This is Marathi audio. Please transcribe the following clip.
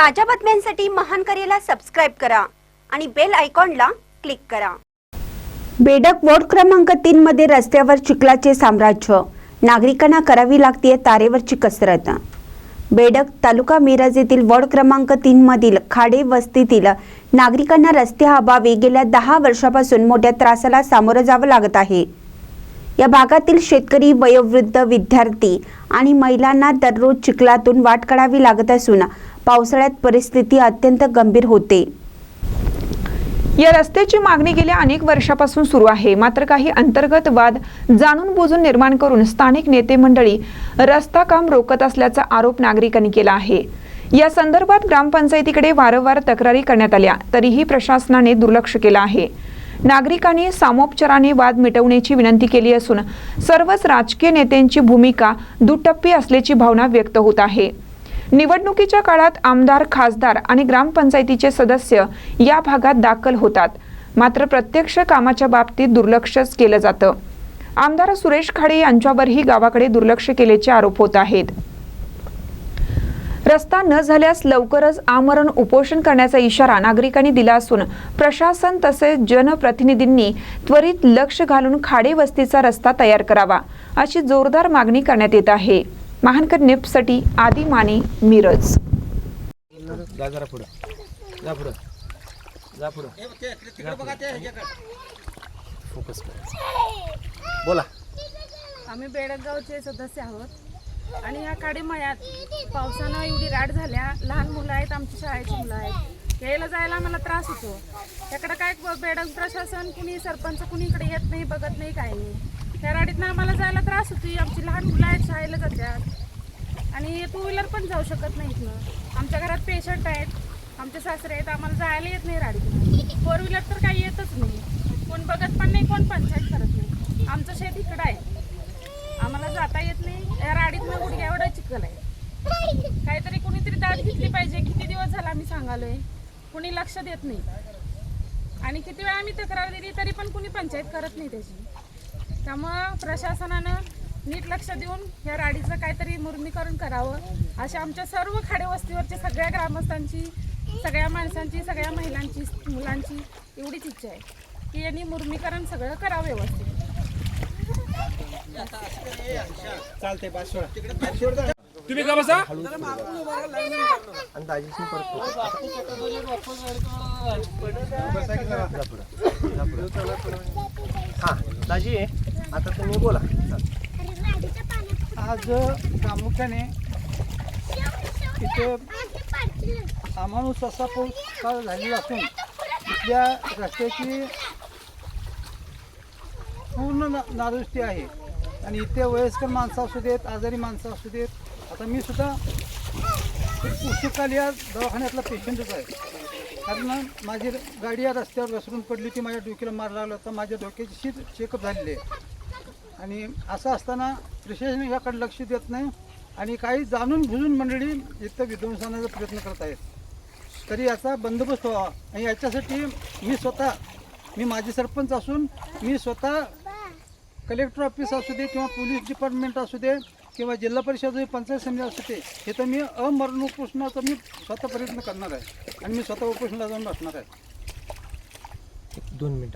ताज्या बातम्यांसाठी महान करेला सबस्क्राईब करा आणि बेल आयकॉनला क्लिक करा. बेडक वॉर्ड क्रमांक तीन मध्ये रस्त्यावर चिखलाचे साम्राज्य. नागरिकांना करावी लागते तारेवरची कसरत. बेडक तालुका मिरज येथील वॉर्ड क्रमांक तीन मधील खाडे वस्तीतील नागरिकांना रस्ते अभावी गेल्या दहा वर्षापासून मोठ्या त्रासाला सामोरं जावं लागत आहे. या भागातील शेतकरी वयोवृद्ध विद्यार्थी आणि महिलांना दररोज चिखलातून वाट काढावी लागत असून पावसाळ्यात परिस्थिती अत्यंत गंभीर होते. या रस्त्याची मागणी गेल्या अनेक वर्षापासून सुरू आहे. मात्र काही अंतर्गत वाद जाणून बुजून निर्माण करून स्थानिक नेते मंडळी रस्ता काम रोखत असल्याचा आरोप नागरिकांनी केला आहे. या संदर्भात ग्रामपंचायतीकडे वारंवार तक्रारी करण्यात आल्या. तरीही प्रशासनाने दुर्लक्ष केलं आहे. नागरिकांनी सामोपचाराने वाद मिटवण्याची विनंती केली असून सर्वच राजकीय नेत्यांची भूमिका दुटप्पी असल्याची भावना व्यक्त होत आहे. निवडणुकीच्या काळात आमदार खासदार आणि ग्रामपंचायतीचे सदस्य या भागात दाखल होतात. मात्र प्रत्यक्ष कामाच्या बाबतीत दुर्लक्षच केलं जातं. आमदार सुरेश खाडे यांच्यावरही गावाकडे दुर्लक्ष केल्याचे आरोप होत आहेत. रस्ता न झाल्यास लवकरच आमरण उपोषण करण्याचा इशारा नागरिकांनी दिला असून प्रशासन तसेच जनप्रतिनिधींनी त्वरित लक्ष घालून खाडे वस्तीचा रस्ता तयार करावा अशी जोरदार मागणी करण्यात येत आहे. महानकर निप्ससाठी आदी माने मिरज. बोला. आम्ही बेडगावचे सदस्य आहोत. आणि ह्या काडी मयात पावसानं एवढी राट झाल्या. लहान मुलं आहेत आमची शाळेची मुलं आहेत. यायला जायला आम्हाला त्रास होतो. त्याकडे काय बेडग प्रशासन कुणी सरपंच कुणी इकडे येत नाही बघत नाही काही नाही. त्या राडीतनं आम्हाला जायला त्रास होती. आमची लहान मुलं आहेत शाळेला जातात. आणि टू व्हीलर पण जाऊ शकत नाही इथनं आमच्या घरात पेशंट आहेत. आमचे सासरे आहेत. आम्हाला जायला येत नाही राडीतनं फोर व्हीलर तर काही येतच नाही. कोण बघत पण नाही कोण पंचायत करत नाही. आमचं शेत इकडं आहे. आम्हाला जाता येत नाही. या राडीतनं गुडघ्या एवढं चिखल आहे. काहीतरी कुणीतरी दाद घेतली पाहिजे. किती दिवस झाला आम्ही सांगालोय. कुणी लक्ष देत नाही. आणि किती वेळा आम्ही तक्रार दिली तरी पण कुणी पंचायत करत नाही त्याची. त्यामुळं प्रशासनानं नीट लक्ष देऊन या राडीचं काहीतरी मुर्मीकरण करावं अशा आमच्या सर्व खाडेवस्तीवरच्या सगळ्या ग्रामस्थांची सगळ्या माणसांची सगळ्या महिलांची मुलांची एवढीच इच्छा आहे की यांनी मुर्मीकरण सगळं करावं व्यवस्थित तुम्ही का बसा. हा दाजी आता तुम्ही बोला. आज प्रामुख्याने इथं अमानुष असा पाऊस काळ झालेला असून इथल्या रस्त्याची पूर्ण ना नादुरुस्ती आहे. आणि इथे वयस्कर माणसं असू देत आजारी माणसं असू देत आता मी सुद्धा पुस्तकाल या दवाखान्यातला पेशंटच आहे. कारण माझी गाडी या रस्त्यावर घसरून पडली होती माझ्या डोक्याला मार लागला होता माझ्या डोक्याची शीट चेकअप झालेली आहे. आणि असं असताना प्रशासन याकडे लक्ष देत नाही आणि काही जाणून बुजून मंडळी इथं विध्वंसनाचा प्रयत्न करत आहेत तरी याचा बंदोबस्त व्हावा. आणि याच्यासाठी मी स्वतः मी माझी सरपंच असून मी स्वतः कलेक्टर ऑफिस असू दे किंवा पोलीस डिपार्टमेंट असू दे किंवा जिल्हा परिषद पंचायत समिती असू दे हे तर मी अमरण उपोषणाचा मी स्वतः प्रयत्न करणार आहे. आणि मी स्वतः उपोषणाला जाऊन बसणार आहे. दोन मिनटं.